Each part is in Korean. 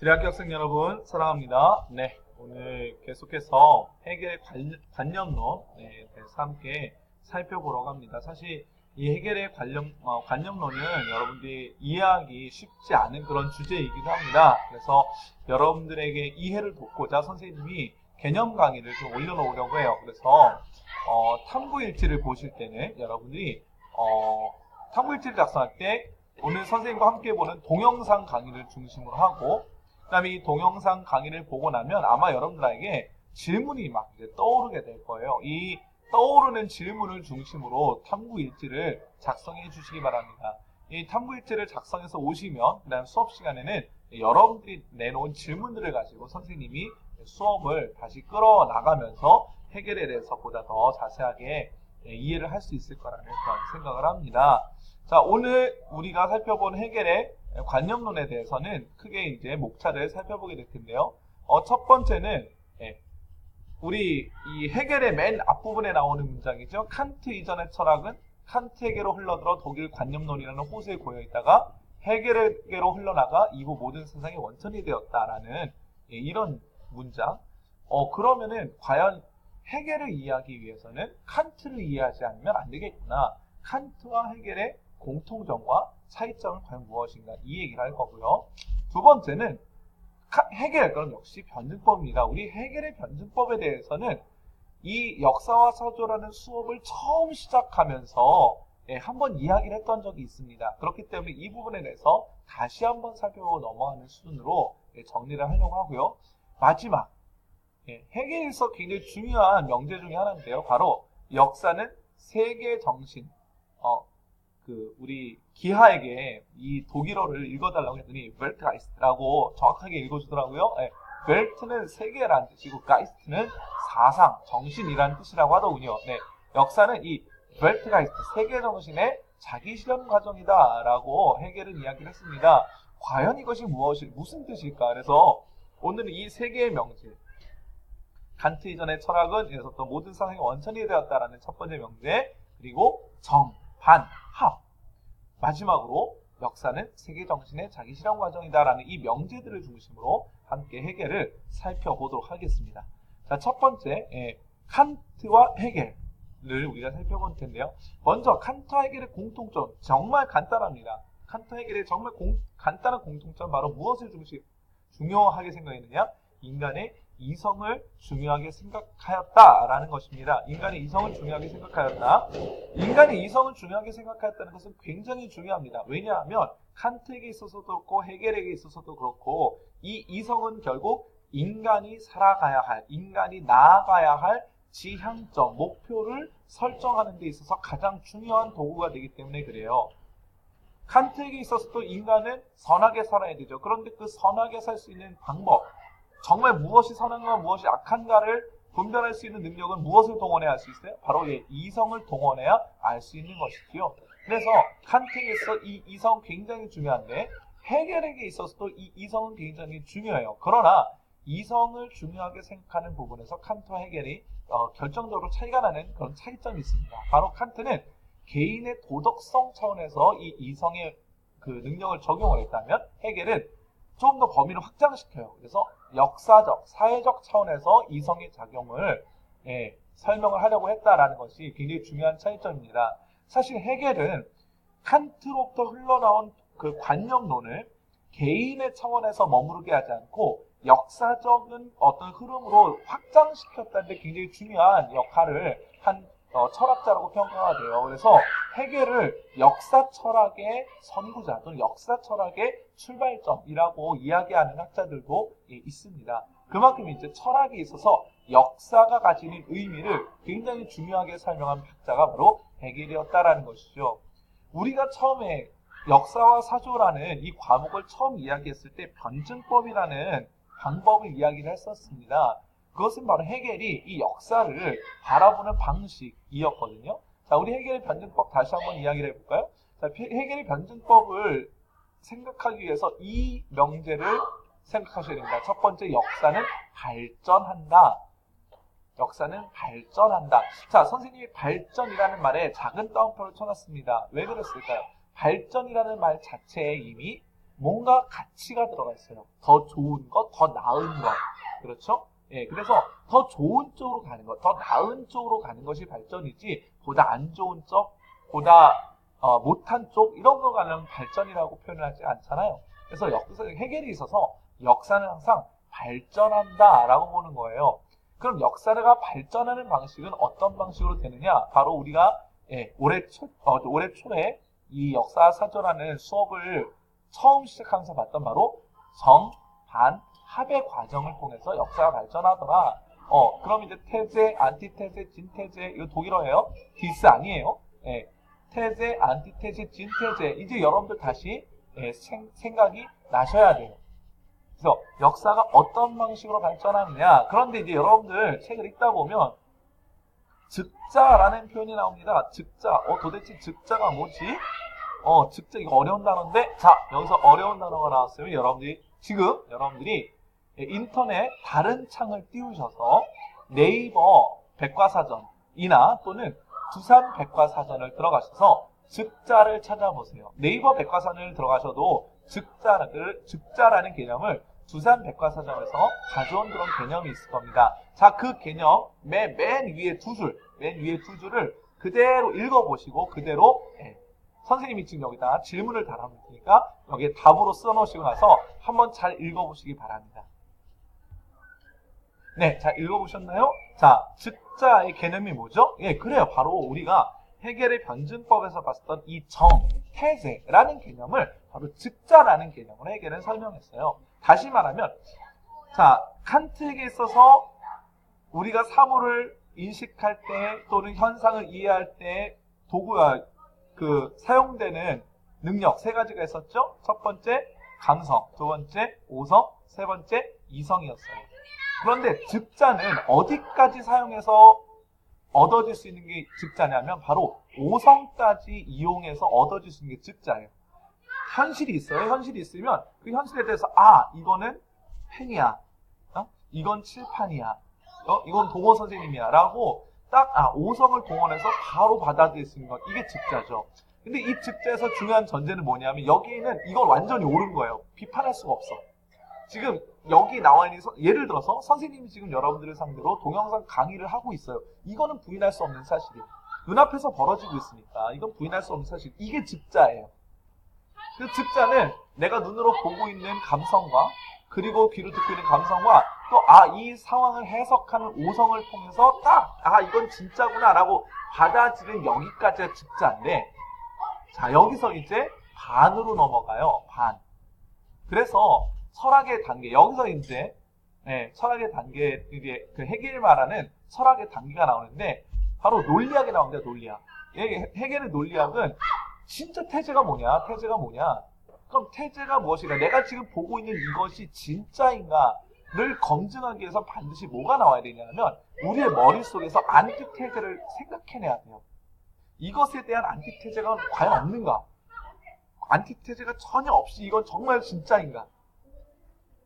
대학교 학생 여러분 사랑합니다. 네, 오늘 계속해서 해결의 관- 관념론 네, 대해서 함께 살펴보러 갑니다. 사실 이 해결의 관념, 어, 관념론은 여러분들이 이해하기 쉽지 않은 그런 주제이기도 합니다. 그래서 여러분들에게 이해를 돕고자 선생님이 개념 강의를 좀 올려놓으려고 해요. 그래서 어, 탐구일지를 보실 때는 여러분들이 어, 탐구일지를 작성할 때 오늘 선생님과 함께 보는 동영상 강의를 중심으로 하고 그다음에 이 동영상 강의를 보고 나면 아마 여러분들에게 질문이 막 이제 떠오르게 될 거예요. 이 떠오르는 질문을 중심으로 탐구 일지를 작성해 주시기 바랍니다. 이 탐구 일지를 작성해서 오시면 그다음 수업 시간에는 여러분들이 내놓은 질문들을 가지고 선생님이 수업을 다시 끌어 나가면서 해결에 대해서 보다 더 자세하게 이해를 할 수 있을 거라는 그런 생각을 합니다. 자, 오늘 우리가 살펴본 해결의 관념론에 대해서는 크게 이제 목차를 살펴보게 될 텐데요. 어, 첫 번째는 예, 우리 이 해결의 맨 앞부분에 나오는 문장이죠. 칸트 이전의 철학은 칸트에게로 흘러들어 독일 관념론이라는 호수에 고여 있다가 해결에게로 흘러나가 이후 모든 세상의 원천이 되었다라는 예, 이런 문장. 어 그러면은 과연 해결을 이해하기 위해서는 칸트를 이해하지 않으면 안 되겠구나. 칸트와 해결의 공통점과 차이점은 과연 무엇인가 이 얘기를 할 거고요. 두 번째는 카- 해결 그럼 역시 변증법입니다. 우리 해결의 변증법에 대해서는 이 역사와 사조라는 수업을 처음 시작하면서 예, 한번 이야기를 했던 적이 있습니다. 그렇기 때문에 이 부분에 대해서 다시 한번 살펴보고 넘어가는 수준으로 예, 정리를 하려고 하고요. 마지막 예, 해결에서 굉장히 중요한 명제 중에 하나인데요. 바로 역사는 세계 정신. 어, 그 우리 기하에게 이 독일어를 읽어달라고 했더니 벨트가이스트라고 정확하게 읽어주더라고요. 예, 벨트는 세계라는 뜻이고 가이스트는 사상, 정신이라는 뜻이라고 하더군요. 네, 역사는 이 벨트가이스트 세계 정신의 자기 실현 과정이다라고 해결은 이야기를 했습니다. 과연 이것이 무엇이 무슨 뜻일까? 그래서 오늘은 이세 개의 명제 간트 이전의 철학은 에서부터 모든 사상의 원천이 되었다라는 첫 번째 명제 그리고 정, 반, 합 마지막으로 역사는 세계 정신의 자기 실현 과정이다라는 이 명제들을 중심으로 함께 해결을 살펴보도록 하겠습니다. 자, 첫 번째 예, 칸트와 해결을 우리가 살펴볼 텐데요. 먼저 칸트와 해결의 공통점 정말 간단합니다. 칸트 해결의 정말 공- 간단한 공통점 바로 무엇을 중심 중요하게 생각했느냐? 인간의 이성을 중요하게 생각하였다라는 것입니다. 인간의 이성을 중요하게 생각하였다. 인간의 이성을 중요하게 생각하였다는 것은 굉장히 중요합니다. 왜냐하면 칸트에게 있어서도 그렇고 해겔에게 있어서도 그렇고 이 이성은 결국 인간이 살아가야 할, 인간이 나아가야 할 지향점, 목표를 설정하는 데 있어서 가장 중요한 도구가 되기 때문에 그래요. 칸트에게 있어서도 인간은 선하게 살아야 되죠. 그런데 그 선하게 살 수 있는 방법, 정말 무엇이 선한가 무엇이 악한가를 분별할 수 있는 능력은 무엇을 동원해야 할 수 있어요? 바로 이 이성을 동원해야 알 수 있는 것이지요. 그래서 칸트에게서 이 이성 굉장히 중요한데 해결에게 있어서도 이 이성은 굉장히 중요해요. 그러나 이성을 중요하게 생각하는 부분에서 칸트와 해결이 어, 결정적으로 차이가 나는 그런 차이점이 있습니다. 바로 칸트는 개인의 도덕성 차원에서 이 이성의 그 능력을 적용을 했다면 해결은 좀 더 범위를 확장시켜요. 그래서 역사적, 사회적 차원에서 이성의 작용을 예, 설명을 하려고 했다라는 것이 굉장히 중요한 차이점입니다. 사실 해겔은 칸트로부터 흘러나온 그 관념론을 개인의 차원에서 머무르게 하지 않고 역사적인 어떤 흐름으로 확장시켰다는 데 굉장히 중요한 역할을 한 어, 철학자라고 평가가 돼요. 그래서 해겔을 역사 철학의 선구자 또는 역사 철학의 출발점이라고 이야기하는 학자들도 예, 있습니다. 그만큼 이제 철학에 있어서 역사가 가지는 의미를 굉장히 중요하게 설명한 학자가 바로 해겔이었다라는 것이죠. 우리가 처음에 역사와 사조라는 이 과목을 처음 이야기했을 때 변증법이라는 방법을 이야기를 했었습니다. 그것은 바로 해겔이 이 역사를 바라보는 방식이었거든요. 자, 우리 해겔의 변증법 다시 한번 이야기를 해볼까요? 자, 해겔의 변증법을 생각하기 위해서 이 명제를 생각하셔야 됩니다. 첫 번째, 역사는 발전한다. 역사는 발전한다. 자, 선생님이 발전이라는 말에 작은 따옴표를 쳐놨습니다. 왜 그랬을까요? 발전이라는 말 자체에 이미 뭔가 가치가 들어가 있어요. 더 좋은 것, 더 나은 것. 그렇죠? 예, 그래서 더 좋은 쪽으로 가는 것, 더 나은 쪽으로 가는 것이 발전이지, 보다 안 좋은 쪽, 보다 어, 못한 쪽, 이런 거 가는 발전이라고 표현하지 않잖아요. 그래서 역사, 해결이 있어서 역사는 항상 발전한다라고 보는 거예요. 그럼 역사가 발전하는 방식은 어떤 방식으로 되느냐? 바로 우리가 예, 올해 초, 어, 올해 초에 이 역사 사조라는 수업을 처음 시작하면서 봤던 바로 정, 반, 합의 과정을 통해서 역사가 발전하더라. 어, 그럼 이제 태제, 안티태제, 진태제, 이거 독일어예요? 디스 아니에요? 예, 태제, 안티태제, 진태제. 이제 여러분들 다시 예, 생, 생각이 나셔야 돼요. 그래서 역사가 어떤 방식으로 발전하느냐. 그런데 이제 여러분들 책을 읽다 보면 즉자라는 표현이 나옵니다. 즉자. 어, 도대체 즉자가 뭐지? 어, 즉자 이거 어려운 단어인데 자, 여기서 어려운 단어가 나왔으면 여러분들이 지금 여러분들이 인터넷 다른 창을 띄우셔서 네이버 백과사전이나 또는 두산 백과사전을 들어가셔서 즉자를 찾아보세요. 네이버 백과사전을 들어가셔도 즉자를, 즉자라는 개념을 두산 백과사전에서 가져온 그런 개념이 있을 겁니다. 자, 그 개념 맨, 맨 위에 두 줄, 맨 위에 두 줄을 그대로 읽어보시고 그대로 예, 선생님이 지금 여기다 질문을 달아놓을 테니까 여기에 답으로 써놓으시고 나서 한번 잘 읽어보시기 바랍니다. 네, 자 읽어보셨나요? 자, 즉자의 개념이 뭐죠? 예, 그래요. 바로 우리가 해결의 변증법에서 봤었던 이 정, 태제라는 개념을 바로 즉자라는 개념으로 해결은 설명했어요. 다시 말하면, 자, 칸트에게 있어서 우리가 사물을 인식할 때 또는 현상을 이해할 때 도구가 그 사용되는 능력 세 가지가 있었죠. 첫 번째 감성, 두 번째 오성, 세 번째 이성이었어요. 그런데 즉자는 어디까지 사용해서 얻어질 수 있는 게 즉자냐면 바로 오성까지 이용해서 얻어질 수 있는 게 즉자예요. 현실이 있어요. 현실이 있으면 그 현실에 대해서 아 이거는 펜이야, 어? 이건 칠판이야, 어? 이건 동호 선생님이야 라고 딱 아, 오성을 동원해서 바로 받아들일 수 있는 것 이게 즉자죠. 근데 이 즉자에서 중요한 전제는 뭐냐면 여기는 이건 완전히 옳은 거예요. 비판할 수가 없어. 지금 여기 나와 있는 서, 예를 들어서 선생님이 지금 여러분들을 상대로 동영상 강의를 하고 있어요. 이거는 부인할 수 없는 사실이에요. 눈앞에서 벌어지고 있으니까 이건 부인할 수 없는 사실. 이게 즉자예요. 그 즉자는 내가 눈으로 보고 있는 감성과 그리고 귀로 듣고 있는 감성과 또 아 이 상황을 해석하는 오성을 통해서 딱 아 이건 진짜구나 라고 받아들인 여기까지가 즉자인데 자 여기서 이제 반으로 넘어가요 반 그래서 철학의 단계 여기서 이제 네, 철학의 단계 이게 그 해겔 말하는 철학의 단계가 나오는데 바로 논리학이 나옵니다 논리학. 해겔의 논리학은 진짜 태제가 뭐냐 태제가 뭐냐? 그럼 태제가 무엇이냐? 내가 지금 보고 있는 이것이 진짜인가를 검증하기 위해서 반드시 뭐가 나와야 되냐면 우리의 머릿속에서 안티테제를 생각해내야 돼요. 이것에 대한 안티테제가 과연 없는가? 안티테제가 전혀 없이 이건 정말 진짜인가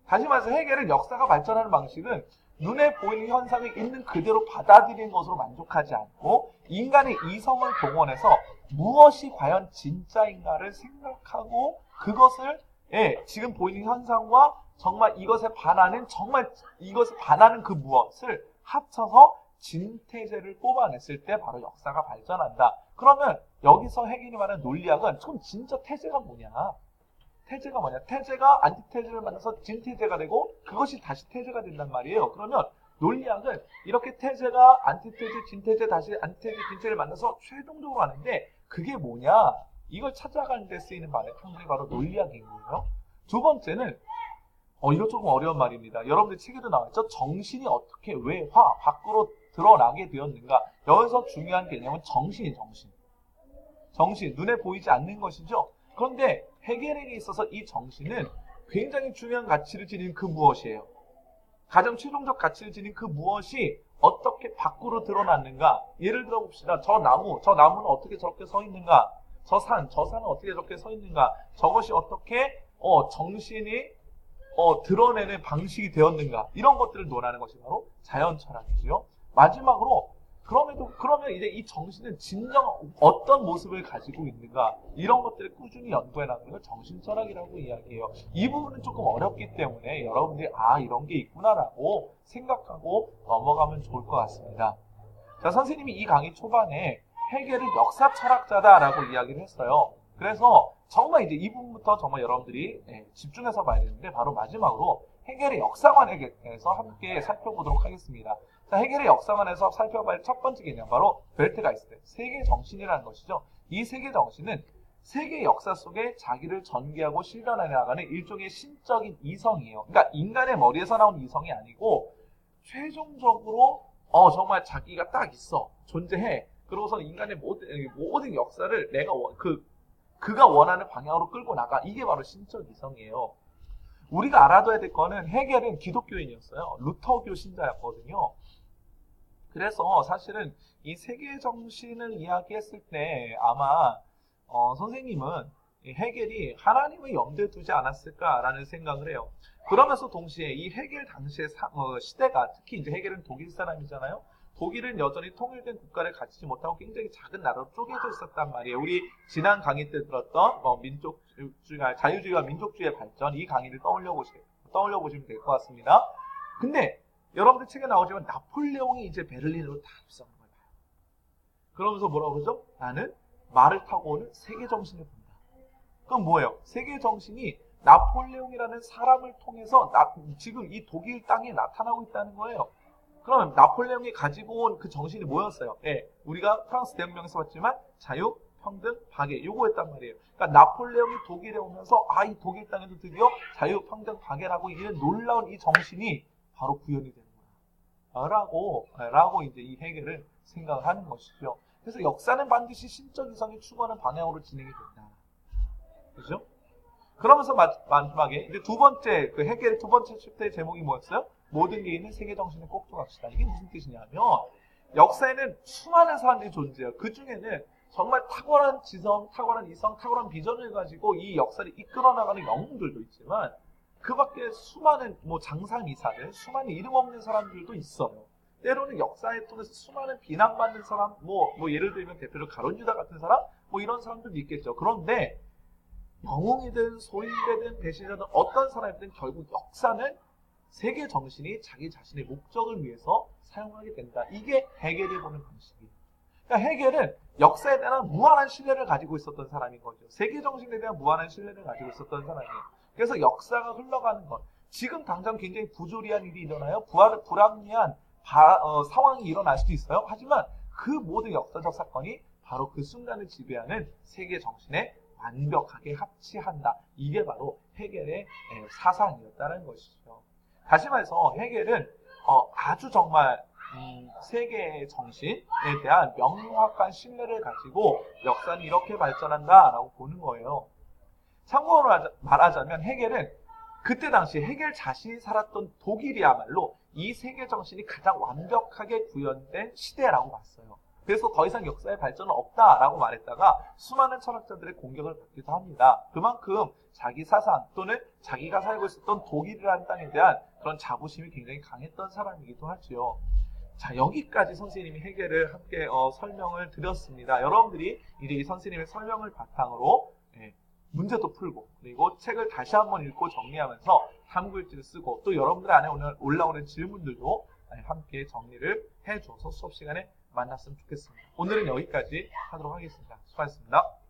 다시 말해서 해결은 역사가 발전하는 방식은 눈에 보이는 현상을 있는 그대로 받아들이는 것으로 만족하지 않고 인간의 이성을 동원해서 무엇이 과연 진짜인가를 생각하고 그것을 예, 지금 보이는 현상과 정말 이것에 반하는 정말 이것에 반하는 그 무엇을 합쳐서 진태제를 뽑아냈을 때 바로 역사가 발전한다. 그러면 여기서 해결이 말하는 논리학은 그럼 진짜 태제가 뭐냐? 태제가 뭐냐? 태제가 안티태제를 만나서 진태제가 되고 그것이 다시 태제가 된단 말이에요. 그러면 논리학은 이렇게 태제가 안티태제, 진태제, 다시 안티태제, 진태제를 만나서 최종적으로 하는데 그게 뭐냐? 이걸 찾아가는 데 쓰이는 말의 평론이 바로 논리학인 거예요. 두 번째는 어 이거 조금 어려운 말입니다. 여러분들 책에도 나와있죠. 정신이 어떻게 왜 화 밖으로 드러나게 되었는가? 여기서 중요한 개념은 정신이 정신. 정신 눈에 보이지 않는 것이죠. 그런데 해겔에게 있어서 이 정신은 굉장히 중요한 가치를 지닌 그 무엇이에요? 가장 최종적 가치를 지닌 그 무엇이 어떻게 밖으로 드러났는가? 예를 들어 봅시다. 저 나무, 저 나무는 어떻게 저렇게 서 있는가? 저 산, 저 산은 어떻게 저렇게 서 있는가? 저것이 어떻게 어, 정신이 어, 드러내는 방식이 되었는가? 이런 것들을 논하는 것이 바로 자연 철학이지요. 마지막으로 그럼에도 그러면 이제 이 정신은 진정 어떤 모습을 가지고 있는가 이런 것들을 꾸준히 연구해 나가는 걸 정신 철학이라고 이야기해요. 이 부분은 조금 어렵기 때문에 여러분들이 아 이런 게 있구나라고 생각하고 넘어가면 좋을 것 같습니다. 자 선생님이 이 강의 초반에 해결은 역사 철학자다라고 이야기를 했어요. 그래서 정말 이제 이 부분부터 정말 여러분들이 예, 집중해서 봐야 되는데 바로 마지막으로 해결의 역사관에 대해서 함께 살펴보도록 하겠습니다. 자, 해결의 역사관에서 살펴볼 첫 번째 개념 바로 벨트가이스트 세계 정신이라는 것이죠. 이 세계 정신은 세계 역사 속에 자기를 전개하고 실현해 나가는 일종의 신적인 이성이에요. 그러니까 인간의 머리에서 나온 이성이 아니고 최종적으로 어 정말 자기가 딱 있어 존재해. 그러고서 인간의 모든 모든 역사를 내가 원- 그 그가 원하는 방향으로 끌고 나가. 이게 바로 신적 이성이에요. 우리가 알아둬야 될 거는 해결은 기독교인이었어요. 루터교 신자였거든요. 그래서 사실은 이 세계 정신을 이야기했을 때 아마 어, 선생님은 이 해겔이 하나님을 염두에 두지 않았을까라는 생각을 해요. 그러면서 동시에 이 해겔 당시의 사- 어, 시대가 특히 이제 해겔은 독일 사람이잖아요. 독일은 여전히 통일된 국가를 갖추지 못하고 굉장히 작은 나라로 쪼개져 있었단 말이에요. 우리 지난 강의 때 들었던 뭐 민족주의, 자유주의와 민족주의의 발전 이 강의를 떠올려 보시 떠올려 보시면 될 것 같습니다. 근데 여러분들 책에 나오지만 나폴레옹이 이제 베를린으로 다 입성한 거예요. 그러면서 뭐라 그러죠? 나는 말을 타고 오는 세계 정신을 본다. 그럼 뭐예요? 세계 정신이 나폴레옹이라는 사람을 통해서 나- 지금 이 독일 땅에 나타나고 있다는 거예요. 그러면 나폴레옹이 가지고 온 그 정신이 뭐였어요? 예, 우리가 프랑스 대혁명에서 봤지만 자유, 평등, 박애 요거였단 말이에요. 그러니까 나폴레옹이 독일에 오면서 아 이 독일 땅에도 드디어 자유, 평등, 박애라고 이런 놀라운 이 정신이 바로 구현이 거야. 라고 라고 이제 이 해결을 생각을 하는 것이죠. 그래서 역사는 반드시 신적 이성이 추구하는 방향으로 진행이 된다. 그죠? 그러면서 마, 마지막에 이제 두 번째 그 해결의 두 번째 챕터의 제목이 뭐였어요? 모든 게 있는 세계 정신을 꼭두각시다. 이게 무슨 뜻이냐면 역사에는 수많은 사람들이 존재해요. 그 중에는 정말 탁월한 지성, 탁월한 이성, 탁월한 비전을 가지고 이 역사를 이끌어 나가는 영웅들도 있지만 그 밖에 수많은 뭐 장사미사들, 수많은 이름 없는 사람들도 있어요. 때로는 역사에 통해서 수많은 비난받는 사람, 뭐, 뭐 예를 들면 대표로 가론 유다 같은 사람, 뭐 이런 사람들도 있겠죠. 그런데 영웅이든 소인배든 배신자든 어떤 사람이든 결국 역사는 세계 정신이 자기 자신의 목적을 위해서 사용하게 된다. 이게 해결이 보는 방식이에요. 그러니까 해결은 역사에 대한 무한한 신뢰를 가지고 있었던 사람인 거죠. 세계 정신에 대한 무한한 신뢰를 가지고 있었던 사람이에요. 그래서 역사가 흘러가는 것. 지금 당장 굉장히 부조리한 일이 일어나요. 부활, 불합리한 바- 어, 상황이 일어날 수도 있어요. 하지만 그 모든 역사적 사건이 바로 그 순간을 지배하는 세계 정신에 완벽하게 합치한다. 이게 바로 해겔의 에, 사상이었다는 것이죠. 다시 말해서 해겔은 어, 아주 정말 음, 세계의 정신에 대한 명확한 신뢰를 가지고 역사는 이렇게 발전한다라고 보는 거예요. 참고로 하자- 말하자면 해겔은 그때 당시 해겔 자신이 살았던 독일이야말로 이 세계 정신이 가장 완벽하게 구현된 시대라고 봤어요. 그래서 더 이상 역사의 발전은 없다라고 말했다가 수많은 철학자들의 공격을 받기도 합니다. 그만큼 자기 사상 또는 자기가 살고 있었던 독일이라는 땅에 대한 그런 자부심이 굉장히 강했던 사람이기도 하죠. 자 여기까지 선생님이 해결을 함께 어, 설명을 드렸습니다. 여러분들이 이제 이 선생님의 설명을 바탕으로 예, 문제도 풀고 그리고 책을 다시 한번 읽고 정리하면서 탐구일지를 쓰고 또 여러분들 안에 오늘 올라오는 질문들도 예, 함께 정리를 해줘서 수업 시간에 만났으면 좋겠습니다. 오늘은 여기까지 하도록 하겠습니다. 수고하셨습니다.